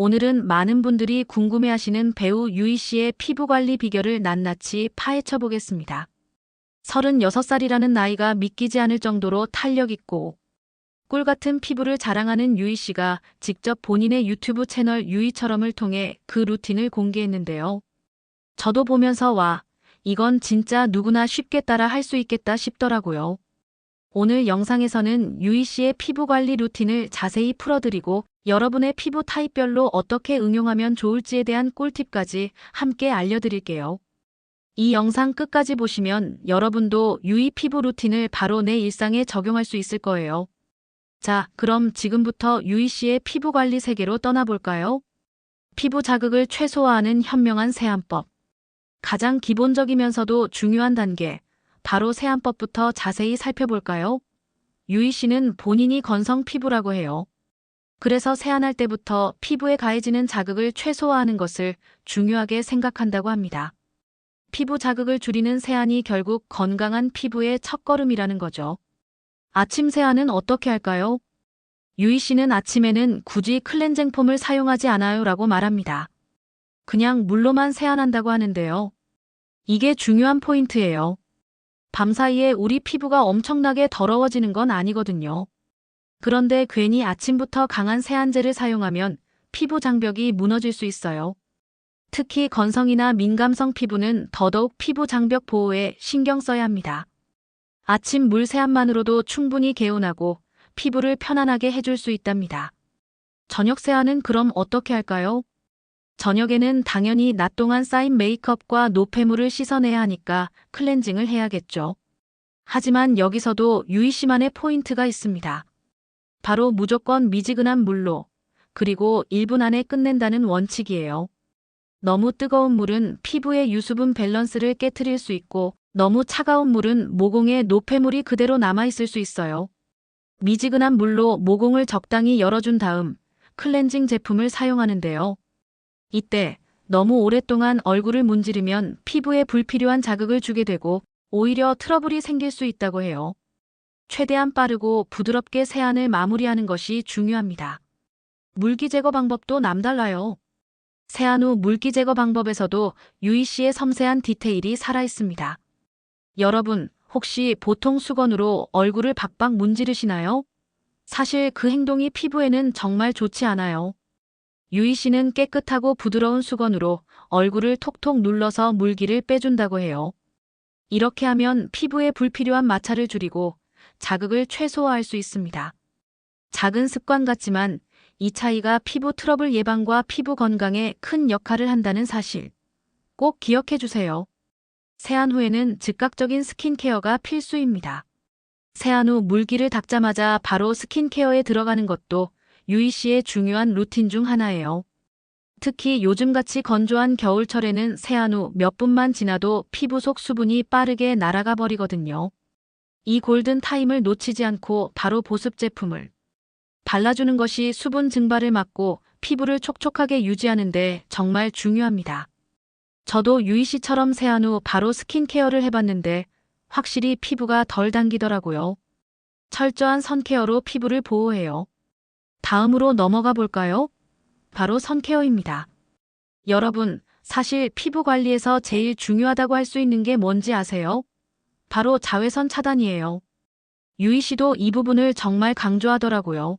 오늘은 많은 분들이 궁금해하시는 배우 유희 씨의 피부 관리 비결을 낱낱이 파헤쳐 보겠습니다. 36살이라는 나이가 믿기지 않을 정도로 탄력 있고 꿀 같은 피부를 자랑하는 유희 씨가 직접 본인의 유튜브 채널 유희처럼을 통해 그 루틴을 공개했는데요. 저도 보면서 와, 이건 진짜 누구나 쉽게 따라 할 수 있겠다 싶더라고요. 오늘 영상에서는 유희 씨의 피부 관리 루틴을 자세히 풀어드리고 여러분의 피부 타입별로 어떻게 응용하면 좋을지에 대한 꿀팁까지 함께 알려드릴게요. 이 영상 끝까지 보시면 여러분도 유희 피부 루틴을 바로 내 일상에 적용할 수 있을 거예요. 자, 그럼 지금부터 유희 씨의 피부 관리 세계로 떠나볼까요? 피부 자극을 최소화하는 현명한 세안법. 가장 기본적이면서도 중요한 단계, 바로 세안법부터 자세히 살펴볼까요? 유희 씨는 본인이 건성 피부라고 해요. 그래서 세안할 때부터 피부에 가해지는 자극을 최소화하는 것을 중요하게 생각한다고 합니다. 피부 자극을 줄이는 세안이 결국 건강한 피부의 첫걸음이라는 거죠. 아침 세안은 어떻게 할까요? 유희 씨는 아침에는 굳이 클렌징 폼을 사용하지 않아요 라고 말합니다. 그냥 물로만 세안한다고 하는데요. 이게 중요한 포인트예요. 밤사이에 우리 피부가 엄청나게 더러워지는 건 아니거든요. 그런데 괜히 아침부터 강한 세안제를 사용하면 피부 장벽이 무너질 수 있어요. 특히 건성이나 민감성 피부는 더더욱 피부 장벽 보호에 신경 써야 합니다. 아침 물 세안만으로도 충분히 개운하고 피부를 편안하게 해줄 수 있답니다. 저녁 세안은 그럼 어떻게 할까요? 저녁에는 당연히 낮 동안 쌓인 메이크업과 노폐물을 씻어내야 하니까 클렌징을 해야겠죠. 하지만 여기서도 유희 씨만의 포인트가 있습니다. 바로 무조건 미지근한 물로, 그리고 1분 안에 끝낸다는 원칙이에요. 너무 뜨거운 물은 피부의 유수분 밸런스를 깨트릴 수 있고, 너무 차가운 물은 모공에 노폐물이 그대로 남아있을 수 있어요. 미지근한 물로 모공을 적당히 열어준 다음 클렌징 제품을 사용하는데요. 이때 너무 오랫동안 얼굴을 문지르면 피부에 불필요한 자극을 주게 되고 오히려 트러블이 생길 수 있다고 해요. 최대한 빠르고 부드럽게 세안을 마무리하는 것이 중요합니다. 물기 제거 방법도 남달라요. 세안 후 물기 제거 방법에서도 유희 씨의 섬세한 디테일이 살아 있습니다. 여러분, 혹시 보통 수건으로 얼굴을 박박 문지르시나요? 사실 그 행동이 피부에는 정말 좋지 않아요. 유희 씨는 깨끗하고 부드러운 수건으로 얼굴을 톡톡 눌러서 물기를 빼준다고 해요. 이렇게 하면 피부에 불필요한 마찰을 줄이고 자극을 최소화할 수 있습니다. 작은 습관 같지만 이 차이가 피부 트러블 예방과 피부 건강에 큰 역할을 한다는 사실 꼭 기억해 주세요. 세안 후에는 즉각적인 스킨케어가 필수입니다. 세안 후 물기를 닦자마자 바로 스킨케어에 들어가는 것도 유희 씨의 중요한 루틴 중 하나예요. 특히 요즘같이 건조한 겨울철에는 세안 후 몇 분만 지나도 피부 속 수분이 빠르게 날아가 버리거든요. 이 골든 타임을 놓치지 않고 바로 보습 제품을 발라주는 것이 수분 증발을 막고 피부를 촉촉하게 유지하는데 정말 중요합니다. 저도 유희 씨처럼 세안 후 바로 스킨케어를 해봤는데 확실히 피부가 덜 당기더라고요. 철저한 선케어로 피부를 보호해요. 다음으로 넘어가 볼까요? 바로 선케어입니다. 여러분, 사실 피부 관리에서 제일 중요하다고 할 수 있는 게 뭔지 아세요? 바로 자외선 차단이에요. 유희 씨도 이 부분을 정말 강조하더라고요.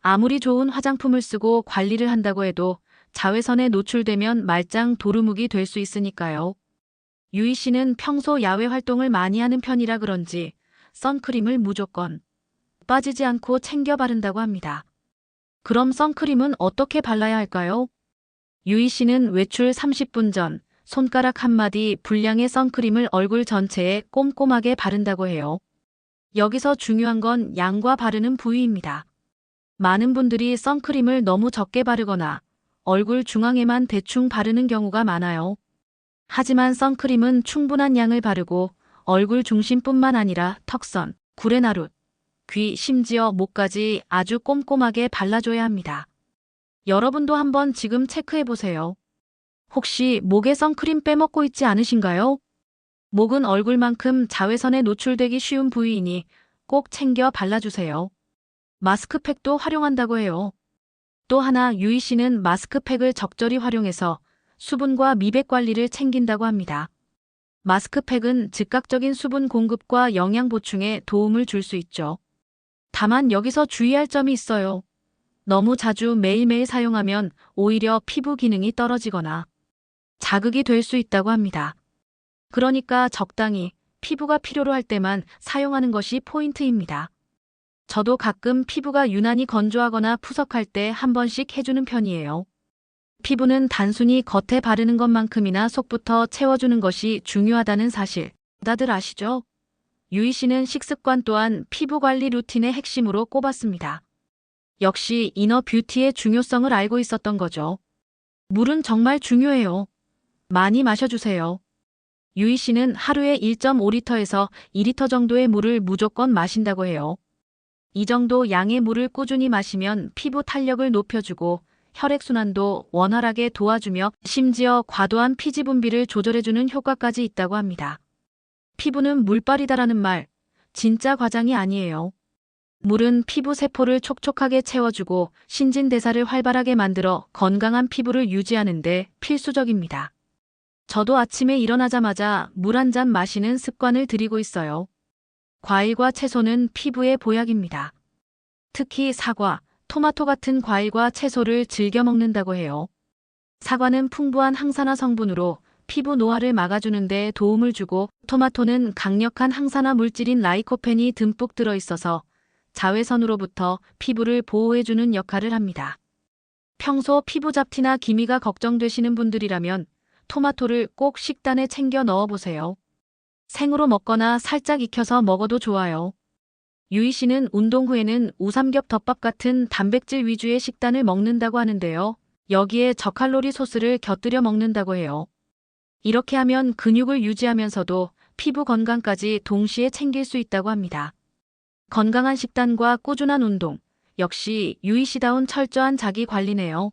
아무리 좋은 화장품을 쓰고 관리를 한다고 해도 자외선에 노출되면 말짱 도루묵이 될 수 있으니까요. 유희 씨는 평소 야외 활동을 많이 하는 편이라 그런지 선크림을 무조건 빠지지 않고 챙겨 바른다고 합니다. 그럼 선크림은 어떻게 발라야 할까요? 유희 씨는 외출 30분 전 손가락 한마디 분량의 선크림을 얼굴 전체에 꼼꼼하게 바른다고 해요. 여기서 중요한 건 양과 바르는 부위입니다. 많은 분들이 선크림을 너무 적게 바르거나 얼굴 중앙에만 대충 바르는 경우가 많아요. 하지만 선크림은 충분한 양을 바르고 얼굴 중심뿐만 아니라 턱선, 구레나룻, 귀, 심지어 목까지 아주 꼼꼼하게 발라줘야 합니다. 여러분도 한번 지금 체크해 보세요. 혹시 목에 선크림 빼먹고 있지 않으신가요? 목은 얼굴만큼 자외선에 노출되기 쉬운 부위이니 꼭 챙겨 발라주세요. 마스크팩도 활용한다고 해요. 또 하나 유희 씨는 마스크팩을 적절히 활용해서 수분과 미백 관리를 챙긴다고 합니다. 마스크팩은 즉각적인 수분 공급과 영양 보충에 도움을 줄 수 있죠. 다만 여기서 주의할 점이 있어요. 너무 자주 매일매일 사용하면 오히려 피부 기능이 떨어지거나 자극이 될 수 있다고 합니다. 그러니까 적당히 피부가 필요로 할 때만 사용하는 것이 포인트입니다. 저도 가끔 피부가 유난히 건조하거나 푸석할 때 한 번씩 해주는 편이에요. 피부는 단순히 겉에 바르는 것만큼이나 속부터 채워주는 것이 중요하다는 사실 다들 아시죠? 유희 씨는 식습관 또한 피부 관리 루틴의 핵심으로 꼽았습니다. 역시 이너 뷰티의 중요성을 알고 있었던 거죠. 물은 정말 중요해요. 많이 마셔주세요. 유희 씨는 하루에 1.5리터에서 2리터 정도의 물을 무조건 마신다고 해요. 이 정도 양의 물을 꾸준히 마시면 피부 탄력을 높여주고 혈액순환도 원활하게 도와주며 심지어 과도한 피지 분비를 조절해주는 효과까지 있다고 합니다. 피부는 물빨이다라는 말, 진짜 과장이 아니에요. 물은 피부 세포를 촉촉하게 채워주고 신진대사를 활발하게 만들어 건강한 피부를 유지하는데 필수적입니다. 저도 아침에 일어나자마자 물 한 잔 마시는 습관을 들이고 있어요. 과일과 채소는 피부의 보약입니다. 특히 사과, 토마토 같은 과일과 채소를 즐겨 먹는다고 해요. 사과는 풍부한 항산화 성분으로 피부 노화를 막아주는 데 도움을 주고 토마토는 강력한 항산화 물질인 라이코펜이 듬뿍 들어있어서 자외선으로부터 피부를 보호해주는 역할을 합니다. 평소 피부 잡티나 기미가 걱정되시는 분들이라면 토마토를 꼭 식단에 챙겨 넣어보세요. 생으로 먹거나 살짝 익혀서 먹어도 좋아요. 유희 씨는 운동 후에는 우삼겹 덮밥 같은 단백질 위주의 식단을 먹는다고 하는데요. 여기에 저칼로리 소스를 곁들여 먹는다고 해요. 이렇게 하면 근육을 유지하면서도 피부 건강까지 동시에 챙길 수 있다고 합니다. 건강한 식단과 꾸준한 운동, 역시 유희 씨다운 철저한 자기 관리네요.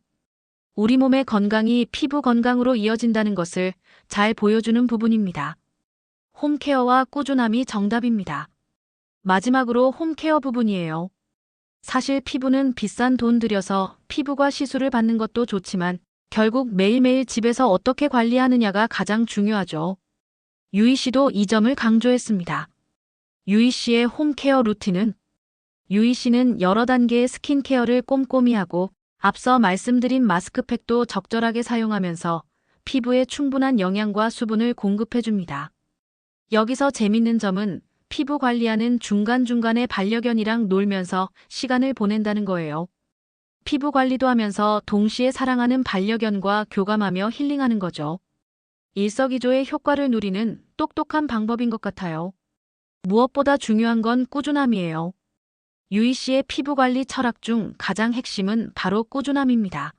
우리 몸의 건강이 피부 건강으로 이어진다는 것을 잘 보여주는 부분입니다. 홈케어와 꾸준함이 정답입니다. 마지막으로 홈케어 부분이에요. 사실 피부는 비싼 돈 들여서 피부과 시술을 받는 것도 좋지만 결국 매일매일 집에서 어떻게 관리하느냐가 가장 중요하죠. 유희 씨도 이 점을 강조했습니다. 유희 씨의 홈케어 루틴은 유희 씨는 여러 단계의 스킨케어를 꼼꼼히 하고 앞서 말씀드린 마스크팩도 적절하게 사용하면서 피부에 충분한 영양과 수분을 공급해 줍니다. 여기서 재밌는 점은 피부 관리하는 중간중간에 반려견이랑 놀면서 시간을 보낸다는 거예요. 피부 관리도 하면서 동시에 사랑하는 반려견과 교감하며 힐링하는 거죠. 일석이조의 효과를 누리는 똑똑한 방법인 것 같아요. 무엇보다 중요한 건 꾸준함이에요. 유희 씨의 피부 관리 철학 중 가장 핵심은 바로 꾸준함입니다.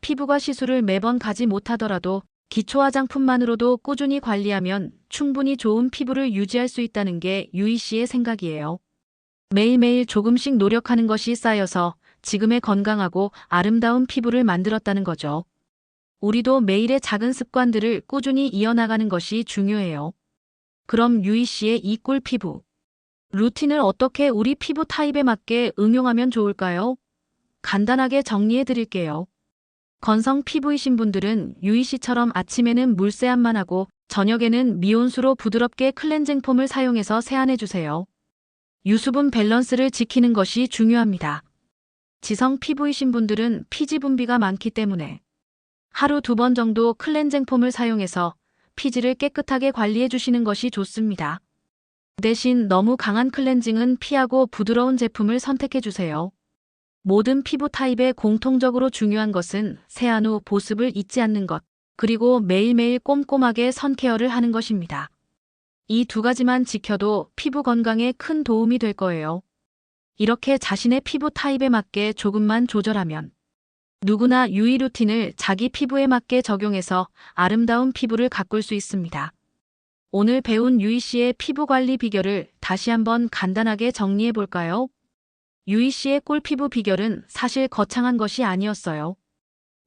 피부과 시술을 매번 가지 못하더라도 기초 화장품만으로도 꾸준히 관리하면 충분히 좋은 피부를 유지할 수 있다는 게 유희 씨의 생각이에요. 매일매일 조금씩 노력하는 것이 쌓여서 지금의 건강하고 아름다운 피부를 만들었다는 거죠. 우리도 매일의 작은 습관들을 꾸준히 이어나가는 것이 중요해요. 그럼 유희 씨의 이 꿀 피부. 루틴을 어떻게 우리 피부 타입에 맞게 응용하면 좋을까요? 간단하게 정리해 드릴게요. 건성 피부이신 분들은 유희 씨처럼 아침에는 물 세안만 하고 저녁에는 미온수로 부드럽게 클렌징 폼을 사용해서 세안해 주세요. 유수분 밸런스를 지키는 것이 중요합니다. 지성 피부이신 분들은 피지 분비가 많기 때문에 하루 두 번 정도 클렌징 폼을 사용해서 피지를 깨끗하게 관리해 주시는 것이 좋습니다. 대신 너무 강한 클렌징은 피하고 부드러운 제품을 선택해 주세요. 모든 피부 타입에 공통적으로 중요한 것은 세안 후 보습을 잊지 않는 것, 그리고 매일매일 꼼꼼하게 선케어를 하는 것입니다. 이 두 가지만 지켜도 피부 건강에 큰 도움이 될 거예요. 이렇게 자신의 피부 타입에 맞게 조금만 조절하면 누구나 유의 루틴을 자기 피부에 맞게 적용해서 아름다운 피부를 가꿀 수 있습니다. 오늘 배운 유희 씨의 피부 관리 비결을 다시 한번 간단하게 정리해 볼까요? 유희 씨의 꿀피부 비결은 사실 거창한 것이 아니었어요.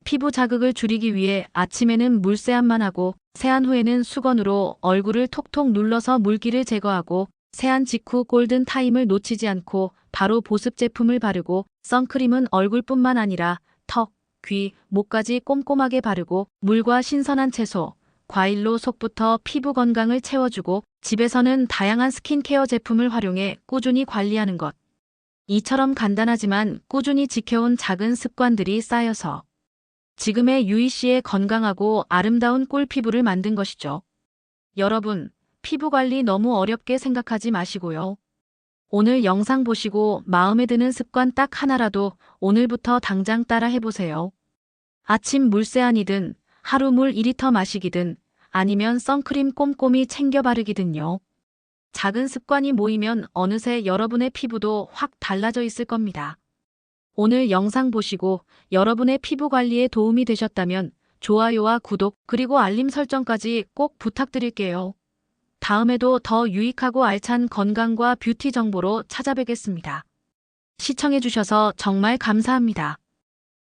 피부 자극을 줄이기 위해 아침에는 물세안만 하고 세안 후에는 수건으로 얼굴을 톡톡 눌러서 물기를 제거하고 세안 직후 골든 타임을 놓치지 않고 바로 보습 제품을 바르고 선크림은 얼굴뿐만 아니라 턱, 귀, 목까지 꼼꼼하게 바르고 물과 신선한 채소, 과일로 속부터 피부 건강을 채워주고 집에서는 다양한 스킨케어 제품을 활용해 꾸준히 관리하는 것. 이처럼 간단하지만 꾸준히 지켜온 작은 습관들이 쌓여서 지금의 유이 씨의 건강하고 아름다운 꿀 피부를 만든 것이죠. 여러분, 피부 관리 너무 어렵게 생각하지 마시고요. 오늘 영상 보시고 마음에 드는 습관 딱 하나라도 오늘부터 당장 따라 해보세요. 아침 물세안이든 하루 물 2리터 마시기든 아니면 선크림 꼼꼼히 챙겨 바르기든요. 작은 습관이 모이면 어느새 여러분의 피부도 확 달라져 있을 겁니다. 오늘 영상 보시고 여러분의 피부 관리에 도움이 되셨다면 좋아요와 구독 그리고 알림 설정까지 꼭 부탁드릴게요. 다음에도 더 유익하고 알찬 건강과 뷰티 정보로 찾아뵙겠습니다. 시청해주셔서 정말 감사합니다.